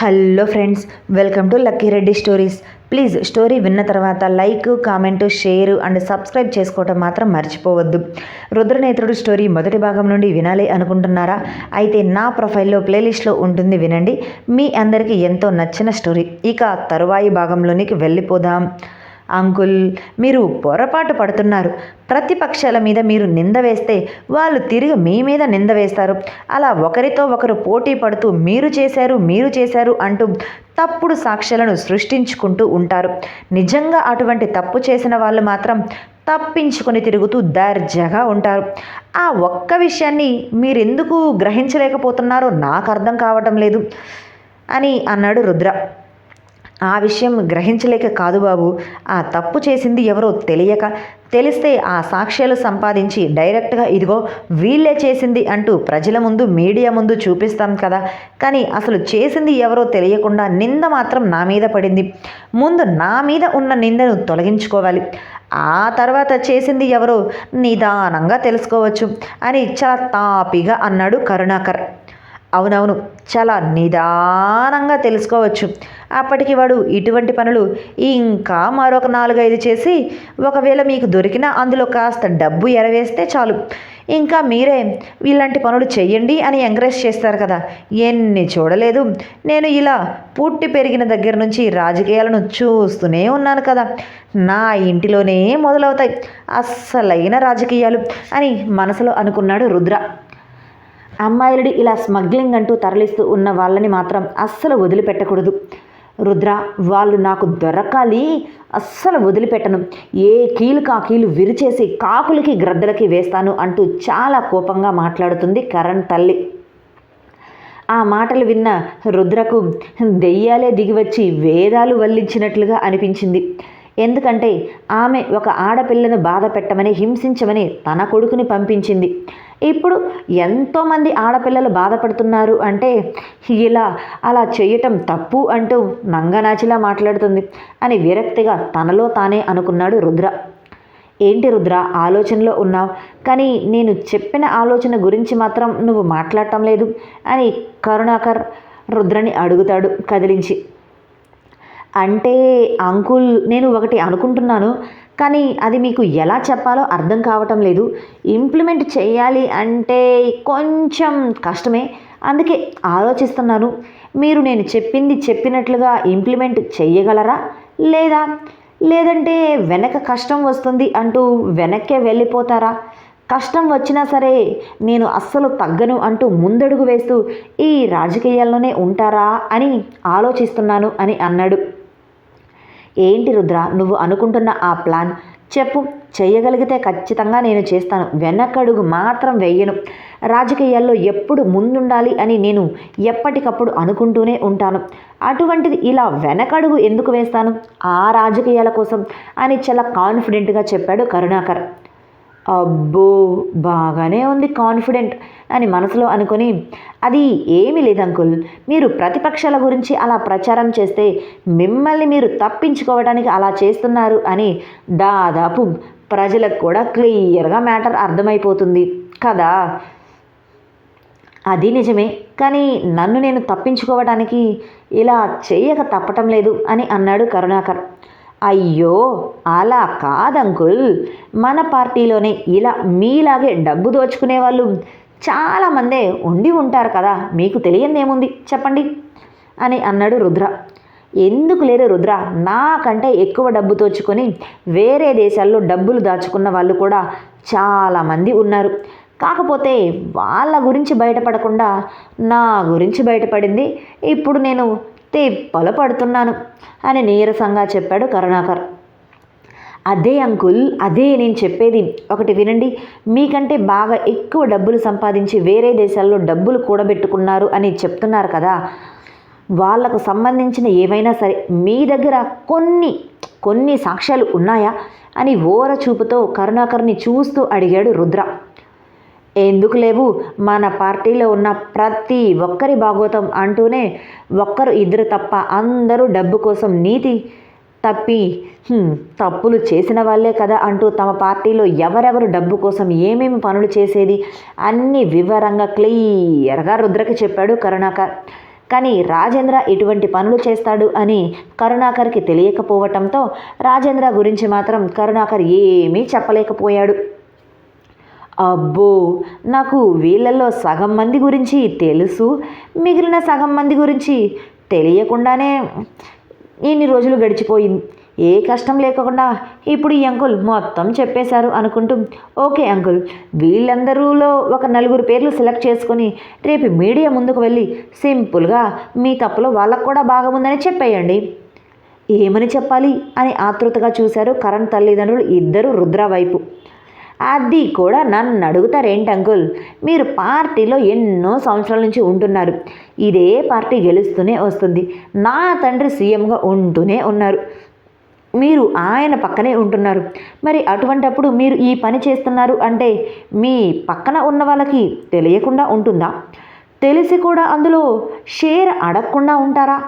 Hello friends welcome to Lucky Reddy stories. Please story విన్న తర్వాత like comment share and subscribe చేసుకోవటం మాత్రం మర్చిపోవద్దు. రుద్రనేత్రుడు స్టోరీ మొదటి భాగం నుండి వినాలి అనుకుంటున్నారా? అయితే నా ప్రొఫైల్లో ప్లేలిస్ట్లో ఉంటుంది వినండి. మీ అందరికీ ఎంతో నచ్చిన స్టోరీ. ఇక తరువాయి భాగంలోనికి వెళ్ళిపోదాం. అంకుల్ మీరు పొరపాటు పడుతున్నారు. ప్రతిపక్షాల మీద మీరు నింద వేస్తే వాళ్ళు తిరిగి మీ మీద నింద వేస్తారు. అలా ఒకరితో ఒకరు పోటీ పడుతూ మీరు చేశారు మీరు చేశారు అంటూ తప్పుడు సాక్ష్యాలను సృష్టించుకుంటూ ఉంటారు. నిజంగా అటువంటి తప్పు చేసిన వాళ్ళు మాత్రం తప్పించుకొని తిరుగుతూ దర్జాగా ఉంటారు. ఆ ఒక్క విషయాన్ని మీరెందుకు గ్రహించలేకపోతున్నారో నాకు అర్థం కావటం లేదు అని అన్నాడు రుద్ర. ఆ విషయం గ్రహించలేక కాదు బాబు. ఆ తప్పు చేసింది ఎవరో తెలియక తెలిస్తే ఆ సాక్ష్యాలు సంపాదించి డైరెక్ట్గా ఇదిగో వీళ్ళే చేసింది అంటూ ప్రజల ముందు మీడియా ముందు చూపిస్తాం కదా. కానీ అసలు చేసింది ఎవరో తెలియకుండా నింద మాత్రం నా మీద పడింది. ముందు నా మీద ఉన్న నిందను తొలగించుకోవాలి. ఆ తర్వాత చేసింది ఎవరో నిదానంగా తెలుసుకోవచ్చు అని చాలా తాపిగా అన్నాడు కరుణాకర్. అవునవును చాలా నిదానంగా తెలుసుకోవచ్చు. అప్పటికి వాడు ఇటువంటి పనులు ఇంకా మరొక నాలుగైదు చేసి ఒకవేళ మీకు దొరికిన అందులో కాస్త డబ్బు ఎరవేస్తే చాలు. ఇంకా మీరే ఇలాంటి పనులు చెయ్యండి అని ఎంకరేజ్ చేస్తారు కదా. ఎన్ని చూడలేదు. నేను ఇలా పుట్టి పెరిగిన దగ్గర నుంచి రాజకీయాలను చూస్తూనే ఉన్నాను కదా. నా ఇంటిలోనే మొదలవుతాయి. అస్సలైన రాజకీయాలు అని మనసులో అనుకున్నాడు రుద్ర. అమ్మాయిలని ఇలా స్మగ్లింగ్ అంటూ తరలిస్తూ ఉన్న వాళ్ళని మాత్రం అస్సలు వదిలిపెట్టకూడదు. రుద్ర వాళ్ళు నాకు దొరకాలి. అస్సలు వదిలిపెట్టను. ఏ కీలు కా కీలు విరిచేసి కాకులకి గ్రద్దలకి వేస్తాను అంటూ చాలా కోపంగా మాట్లాడుతుంది కరణ్ తల్లి. ఆ మాటలు విన్న రుద్రకు దెయ్యాలే దిగివచ్చి వేదాలు వల్లించినట్లుగా అనిపించింది. ఎందుకంటే ఆమె ఒక ఆడపిల్లను బాధ పెట్టమని హింసించమని తన కొడుకుని పంపించింది. ఇప్పుడు ఎంతోమంది ఆడపిల్లలు బాధపడుతున్నారు అంటే ఇలా అలా చేయటం తప్పు అంటూ నంగనాచిలా మాట్లాడుతుంది అని విరక్తిగా తనలో తానే అనుకున్నాడు రుద్ర. ఏంటి రుద్ర ఆలోచనలో ఉన్నావు? కానీ నేను చెప్పిన ఆలోచన గురించి మాత్రం నువ్వు మాట్లాడటం లేదు అని కరుణాకర్ రుద్రని అడుగుతాడు కదిలించి. అంటే అంకుల్ నేను ఒకటి అనుకుంటున్నాను కానీ అది మీకు ఎలా చెప్పాలో అర్థం కావటం లేదు. ఇంప్లిమెంట్ చేయాలి అంటే కొంచెం కష్టమే. అందుకే ఆలోచిస్తున్నాను. మీరు నేను చెప్పింది చెప్పినట్లుగా ఇంప్లిమెంట్ చేయగలరా? లేదా లేదంటే వెనక కష్టం వస్తుంది అంటూ వెనక్కే వెళ్ళిపోతారా? కష్టం వచ్చినా సరే నేను అస్సలు తగ్గను అంటూ ముందడుగు వేస్తూ ఈ రాజకీయాల్లోనే ఉంటారా అని ఆలోచిస్తున్నాను అని అన్నాడు. ఏంటి రుద్ర నువ్వు అనుకుంటున్న ఆ ప్లాన్? చెప్పు చేయగలిగితే ఖచ్చితంగా నేను చేస్తాను. వెనకడుగు మాత్రం వెయ్యను రాజకీయాల్లో ఎప్పుడు ముందుండాలి అని నేను ఎప్పటికప్పుడు అనుకుంటూనే ఉంటాను. అటువంటిది ఇలా వెనకడుగు ఎందుకు వేస్తాను? ఆ రాజకీయాల కోసం అని చాలా కాన్ఫిడెంట్గా చెప్పాడు కరుణాకర్. అబ్బో బాగానే ఉంది కాన్ఫిడెంట్ అని మనసులో అనుకొని అది ఏమీ లేదు అంకుల్. మీరు ప్రతిపక్షాల గురించి అలా ప్రచారం చేస్తే మిమ్మల్ని మీరు తప్పించుకోవడానికి అలా చేస్తున్నారు అని దాదాపు ప్రజలకు కూడా క్లియర్గా మ్యాటర్ అర్థమైపోతుంది కదా. అది నిజమే కానీ నన్ను నేను తప్పించుకోవడానికి ఇలా చేయక తప్పటం లేదు అని అన్నాడు కరుణాకర్. అయ్యో అలా కాదంకుల్. మన పార్టీలోనే ఇలా మీలాగే డబ్బు దోచుకునే వాళ్ళు చాలామందే ఉండి ఉంటారు కదా మీకు తెలియందేముంది? చెప్పండి. అని అన్నాడు రుద్ర. ఎందుకు లేరు రుద్ర? నాకంటే ఎక్కువ డబ్బు తోచుకొని వేరే దేశాల్లో డబ్బులు దాచుకున్న వాళ్ళు కూడా చాలామంది ఉన్నారు. కాకపోతే వాళ్ళ గురించి బయటపడకుండా నా గురించి బయటపడింది. ఇప్పుడు నేను తిప్పలు పడుతున్నాను అని నీరసంగా చెప్పాడు కరుణాకర్. అదే అంకుల్ అదే నేను చెప్పేది. ఒకటి వినండి మీకంటే బాగా ఎక్కువ డబ్బులు సంపాదించి వేరే దేశాల్లో డబ్బులు కూడబెట్టుకున్నారు అని చెప్తున్నారు కదా. వాళ్ళకు సంబంధించిన ఏవైనా సరే మీ దగ్గర కొన్ని కొన్ని సాక్ష్యాలు ఉన్నాయా? అని ఓర చూపుతో కరుణాకర్ని చూస్తూ అడిగాడు రుద్ర. ఎందుకు లేవు? మన పార్టీలో ఉన్న ప్రతి ఒక్కరి భాగోతం అంటూనే ఒక్కరు ఇద్దరు తప్ప అందరూ డబ్బు కోసం నీతి తప్పి తప్పులు చేసిన వాళ్ళే కదా అంటూ తమ పార్టీలో ఎవరెవరు డబ్బు కోసం ఏమేమి పనులు చేసేది అన్ని వివరంగా క్లియర్గా రుద్రకి చెప్పాడు కరుణాకర్. కానీ రాజేంద్ర ఇటువంటి పనులు చేస్తాడు అని కరుణాకర్కి తెలియకపోవటంతో రాజేంద్ర గురించి మాత్రం కరుణాకర్ ఏమీ చెప్పలేకపోయాడు. అబ్బో నాకు వీళ్ళల్లో సగం మంది గురించి తెలుసు. మిగిలిన సగం మంది గురించి తెలియకుండానే ఇన్ని రోజులు గడిచిపోయింది. ఏ కష్టం లేకుండా ఇప్పుడు ఈ అంకుల్ మొత్తం చెప్పేశారు అనుకుంటూ ఓకే అంకుల్ వీళ్ళందరూలో ఒక నలుగురు పేర్లు సెలెక్ట్ చేసుకొని రేపు మీడియా ముందుకు వెళ్ళి సింపుల్గా మీ తప్పులో వాళ్ళకు కూడా బాగా ఉందని చెప్పేయండి. ఏమని చెప్పాలి అని ఆతృతగా చూశారు కరణ్ తల్లిదండ్రులు ఇద్దరు రుద్ర వైపు అది కూడా నన్ను అడుగుతారేంటి అంకుల్? మీరు పార్టీలో ఎన్నో సంవత్సరాల నుంచి ఉంటున్నారు. ఇదే పార్టీ గెలుస్తూనే వస్తుంది. నా తండ్రి సీఎంగా ఉంటూనే ఉన్నారు. మీరు ఆయన పక్కనే ఉంటున్నారు. మరి అటువంటప్పుడు మీరు ఈ పని చేస్తున్నారు అంటే మీ పక్కన ఉన్న వాళ్ళకి తెలియకుండా ఉంటుందా? తెలిసి కూడా అందులో షేర్ అడగకుండా ఉంటారా?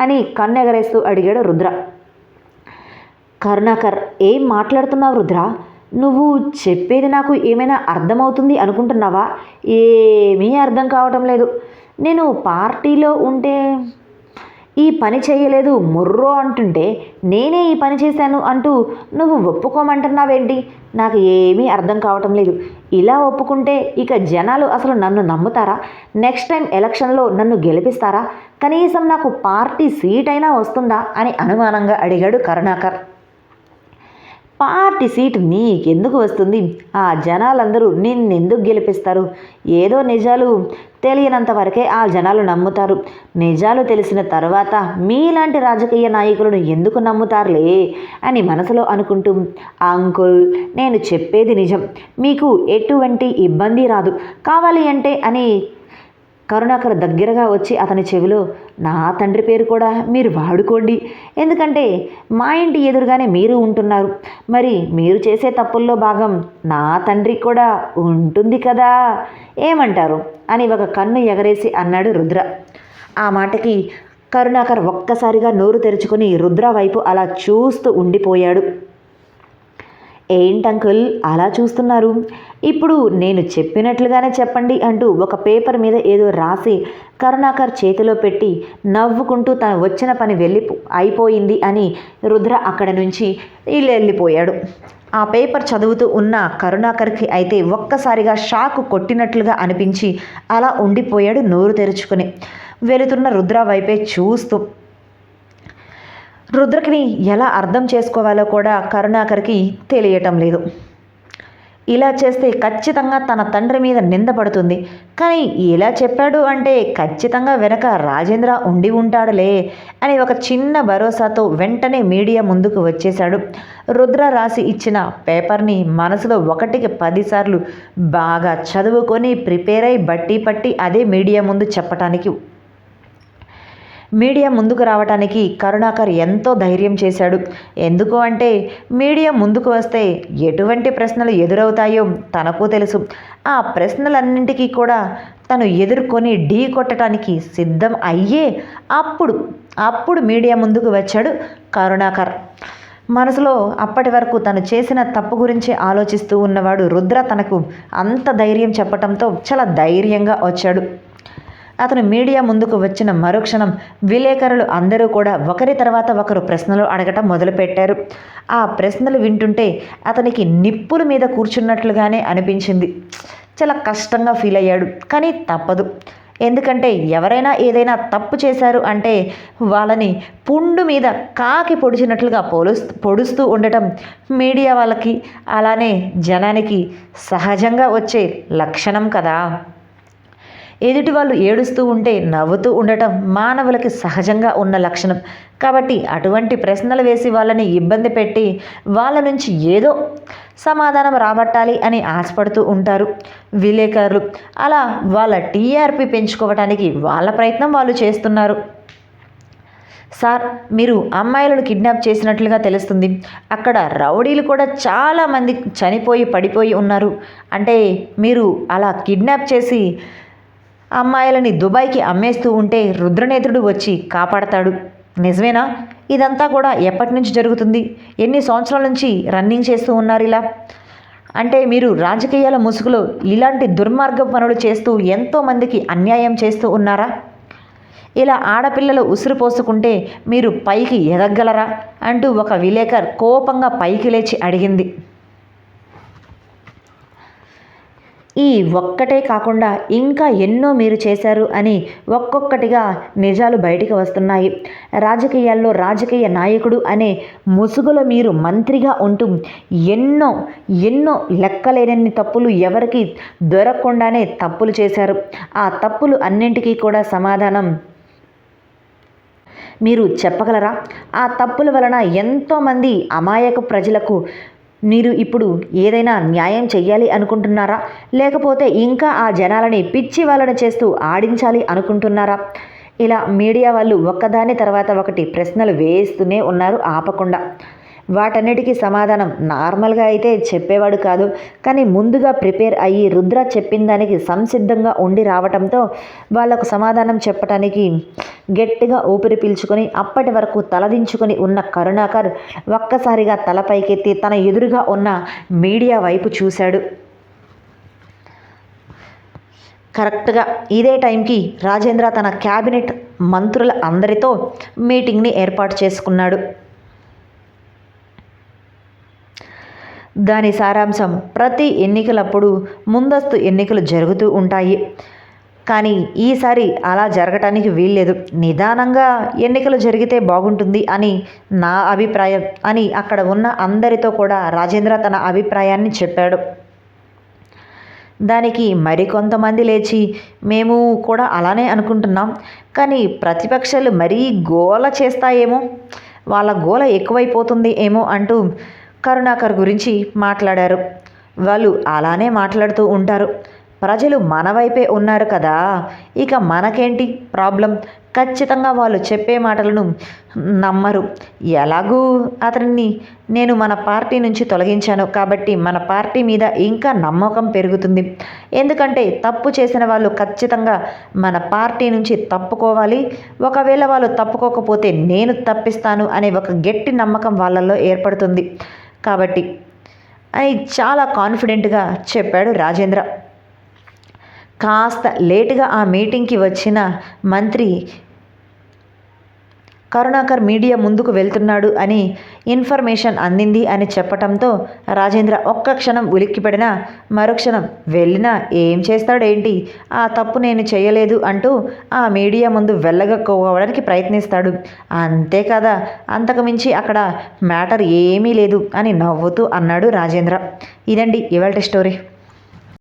అని కన్నెగరేస్తూ అడిగాడు రుద్ర. కరుణాకర్ ఏం మాట్లాడుతున్నావు రుద్ర? నువ్వు చెప్పేది నాకు ఏమైనా అర్థమవుతుంది అనుకుంటున్నావా? ఏమీ అర్థం కావటం లేదు. నేను పార్టీలో ఉంటే ఈ పని చేయలేదు ముర్రో అంటుంటే నేనే ఈ పని చేశాను అంటూ నువ్వు ఒప్పుకోమంటున్నావేంటి? నాకు ఏమీ అర్థం కావటం లేదు. ఇలా ఒప్పుకుంటే ఇక జనాలు అసలు నన్ను నమ్ముతారా? నెక్స్ట్ టైం ఎలక్షన్లో నన్ను గెలిపిస్తారా? కనీసం నాకు పార్టీ సీట్ అయినా వస్తుందా? అని అనుమానంగా అడిగాడు కరుణాకర్. పార్టీ సీటు నీకెందుకు వస్తుంది? ఆ జనాలందరూ నిన్నెందుకు గెలిపిస్తారు? ఏదో నిజాలు తెలియనంత వరకే ఆ జనాలు నమ్ముతారు. నిజాలు తెలిసిన తర్వాత మీలాంటి రాజకీయ నాయకులను ఎందుకు నమ్ముతారులే అని మనసులో అనుకుంటూ అంకుల్ నేను చెప్పేది నిజం. మీకు ఎటువంటి ఇబ్బంది రాదు. కావాలి అంటే అని కరుణాకర్ దగ్గరగా వచ్చి అతని చెవిలో నా తండ్రి పేరు కూడా మీరు వాడుకోండి. ఎందుకంటే మా ఇంటి ఎదురుగానే మీరు ఉంటున్నారు. మరి మీరు చేసే తప్పుల్లో భాగం నా తండ్రి కూడా ఉంటుంది కదా? ఏమంటారు? అని ఒక కన్ను ఎగరేసి అన్నాడు రుద్ర. ఆ మాటకి కరుణాకర్ ఒక్కసారిగా నోరు తెరుచుకొని రుద్ర వైపు అలా చూస్తూ ఉండిపోయాడు. ఏంటంకుల్? అలా చూస్తున్నారు. ఇప్పుడు నేను చెప్పినట్లుగానే చెప్పండి అంటూ ఒక పేపర్ మీద ఏదో రాసి కరుణాకర్ చేతిలో పెట్టి నవ్వుకుంటూ తను వచ్చిన పని వెళ్ళి అయిపోయింది అని రుద్ర అక్కడ నుంచి ఇల్లు వెళ్ళిపోయాడు. ఆ పేపర్ చదువుతూ ఉన్న కరుణాకర్కి అయితే ఒక్కసారిగా షాక్ కొట్టినట్లుగా అనిపించి అలా ఉండిపోయాడు నోరు తెరుచుకుని. వెళుతున్న రుద్ర వైపే చూస్తూ రుద్రకిని ఎలా అర్థం చేసుకోవాలో కూడా కరుణాకర్కి తెలియటం లేదు. ఇలా చేస్తే ఖచ్చితంగా తన తండ్రి మీద నిందపడుతుంది కానీ ఇలా చెప్పాడు అంటే ఖచ్చితంగా వెనక రాజేంద్ర ఉండి ఉంటాడులే అని ఒక చిన్న భరోసాతో వెంటనే మీడియా ముందుకు వచ్చేశాడు. రుద్ర రాసి ఇచ్చిన పేపర్ని మనసులో ఒకటికి పదిసార్లు బాగా చదువుకొని ప్రిపేర్ అయి బట్టి పట్టి అదే మీడియా ముందు చెప్పటానికి మీడియా ముందుకు రావటానికి కరుణాకర్ ఎంతో ధైర్యం చేశాడు. ఎందుకు అంటే మీడియా ముందుకు వస్తే ఎటువంటి ప్రశ్నలు ఎదురవుతాయో తనకు తెలుసు. ఆ ప్రశ్నలన్నింటికీ కూడా తను ఎదుర్కొని ఢీ కొట్టడానికి సిద్ధం అయ్యే అప్పుడు అప్పుడు మీడియా ముందుకు వచ్చాడు కరుణాకర్. మనసులో అప్పటి వరకు తను చేసిన తప్పు గురించి ఆలోచిస్తూ ఉన్నవాడు రుద్ర తనకు అంత ధైర్యం చెప్పటంతో చాలా ధైర్యంగా వచ్చాడు. అతను మీడియా ముందుకు వచ్చిన మరుక్షణం విలేకరులు అందరూ కూడా ఒకరి తర్వాత ఒకరు ప్రశ్నలు అడగటం మొదలుపెట్టారు. ఆ ప్రశ్నలు వింటుంటే అతనికి నిప్పుల మీద కూర్చున్నట్లుగానే అనిపించింది. చాలా కష్టంగా ఫీల్ అయ్యాడు కానీ తప్పదు. ఎందుకంటే ఎవరైనా ఏదైనా తప్పు చేశారు అంటే వాళ్ళని పుండు మీద కాకి పొడిచినట్లుగా పోలుస్ పొడుస్తూ ఉండటం మీడియా వాళ్ళకి అలానే జనానికి సహజంగా వచ్చే లక్షణం కదా. ఎదుటి వాళ్ళు ఏడుస్తూ ఉంటే నవ్వుతూ ఉండటం మానవులకి సహజంగా ఉన్న లక్షణం. కాబట్టి అటువంటి ప్రశ్నలు వేసి వాళ్ళని ఇబ్బంది పెట్టి వాళ్ళ నుంచి ఏదో సమాధానం రాబట్టాలి అని ఆశపడుతూ ఉంటారు విలేకరులు. అలా వాళ్ళ టీఆర్పీ పెంచుకోవటానికి వాళ్ళ ప్రయత్నం వాళ్ళు చేస్తున్నారు. సార్ మీరు అమ్మాయిలను కిడ్నాప్ చేసినట్లుగా తెలుస్తుంది. అక్కడ రౌడీలు కూడా చాలామంది చనిపోయి పడిపోయి ఉన్నారు. అంటే మీరు అలా కిడ్నాప్ చేసి అమ్మాయిలని దుబాయ్కి అమ్మేస్తూ ఉంటే రుద్రనేత్రుడు వచ్చి కాపాడతాడు. నిజమేనా? ఇదంతా కూడా ఎప్పటి నుంచి జరుగుతుంది? ఎన్ని సంవత్సరాల నుంచి రన్నింగ్ చేస్తూ ఉన్నారు ఇలా? అంటే మీరు రాజకీయాల ముసుగులో ఇలాంటి దుర్మార్గ పనులు చేస్తూ ఎంతోమందికి అన్యాయం చేస్తూ ఉన్నారా? ఇలా ఆడపిల్లలు ఉసురు పోసుకుంటే మీరు పైకి ఎదగలరా అంటూ ఒక విలేకర్ కోపంగా పైకి లేచి అడిగింది. ఈ ఒక్కటే కాకుండా ఇంకా ఎన్నో మీరు చేశారు అని ఒక్కొక్కటిగా నిజాలు బయటికి వస్తున్నాయి. రాజకీయాల్లో రాజకీయ నాయకుడు అనే ముసుగులో మీరు మంత్రిగా ఉంటూ ఎన్నో ఎన్నో లెక్కలేనన్ని తప్పులు ఎవరికి దొరకకుండానే తప్పులు చేశారు. ఆ తప్పులు అన్నింటికీ కూడా సమాధానం మీరు చెప్పగలరా? ఆ తప్పుల వలన ఎంతోమంది అమాయక ప్రజలకు మీరు ఇప్పుడు ఏదైనా న్యాయం చెయ్యాలి అనుకుంటున్నారా? లేకపోతే ఇంకా ఆ జనాలని పిచ్చి వాళ్ళని చేస్తూ ఆడించాలి అనుకుంటున్నారా? ఇలా మీడియా వాళ్ళు ఒక్కదాని తర్వాత ఒకటి ప్రశ్నలు వేస్తూనే ఉన్నారు ఆపకుండా. వాటన్నిటికీ సమాధానం నార్మల్గా అయితే చెప్పేవాడు కాదు. కానీ ముందుగా ప్రిపేర్ అయ్యి రుద్ర చెప్పిన దానికి సంసిద్ధంగా ఉండి రావటంతో వాళ్ళకు సమాధానం చెప్పటానికి గట్టిగా ఊపిరి పీల్చుకొని అప్పటి వరకు తలదించుకొని ఉన్న కరుణాకర్ ఒక్కసారిగా తలపైకెత్తి తన ఎదురుగా ఉన్న మీడియా వైపు చూశాడు. కరెక్ట్గా ఇదే టైంకి రాజేంద్ర తన క్యాబినెట్ మంత్రుల అందరితో మీటింగ్ని ఏర్పాటు చేసుకున్నాడు. దాని సారాంశం ప్రతి ఎన్నికలప్పుడు ముందస్తు ఎన్నికలు జరుగుతూ ఉంటాయి. కానీ ఈసారి అలా జరగటానికి వీల్లేదు. నిదానంగా ఎన్నికలు జరిగితే బాగుంటుంది అని నా అభిప్రాయం అని అక్కడ ఉన్న అందరితో కూడా రాజేంద్ర తన అభిప్రాయాన్ని చెప్పాడు. దానికి మరికొంతమంది లేచి మేము కూడా అలానే అనుకుంటున్నాం. కానీ ప్రతిపక్షాలు మరీ గోల చేస్తాయేమో? వాళ్ళ గోల ఎక్కువైపోతుంది ఏమో అంటూ కరుణాకర్ గురించి మాట్లాడారు. వాళ్ళు అలానే మాట్లాడుతూ ఉంటారు. ప్రజలు మన వైపే ఉన్నారు కదా. ఇక మనకేంటి ప్రాబ్లం? ఖచ్చితంగా వాళ్ళు చెప్పే మాటలను నమ్మరు. ఎలాగూ అతన్ని నేను మన పార్టీ నుంచి తొలగించాను కాబట్టి మన పార్టీ మీద ఇంకా నమ్మకం పెరుగుతుంది. ఎందుకంటే తప్పు చేసిన వాళ్ళు ఖచ్చితంగా మన పార్టీ నుంచి తప్పుకోవాలి. ఒకవేళ వాళ్ళు తప్పుకోకపోతే నేను తప్పిస్తాను అనే ఒక గట్టి నమ్మకం వాళ్ళల్లో ఏర్పడుతుంది. కాబట్టి అని చాలా కాన్ఫిడెంట్గా చెప్పాడు రాజేంద్ర. కాస్త లేటుగా ఆ మీటింగ్కి వచ్చిన మంత్రి కరుణాకర్ మీడియా ముందుకు వెళ్తున్నాడు అని ఇన్ఫర్మేషన్ అందింది అని చెప్పటంతో రాజేంద్ర ఒక్క క్షణం ఉలిక్కిపడినా మరుక్షణం వెళ్ళినా ఏం చేస్తాడేంటి? ఆ తప్పు నేను చేయలేదు అంటూ ఆ మీడియా ముందు వెళ్ళగక్కోవడానికి ప్రయత్నిస్తాడు. అంతే కదా అంతకుమించి అక్కడ మ్యాటర్ ఏమీ లేదు అని నవ్వుతూ అన్నాడు రాజేంద్ర. ఇదండి ఇవాళ స్టోరీ.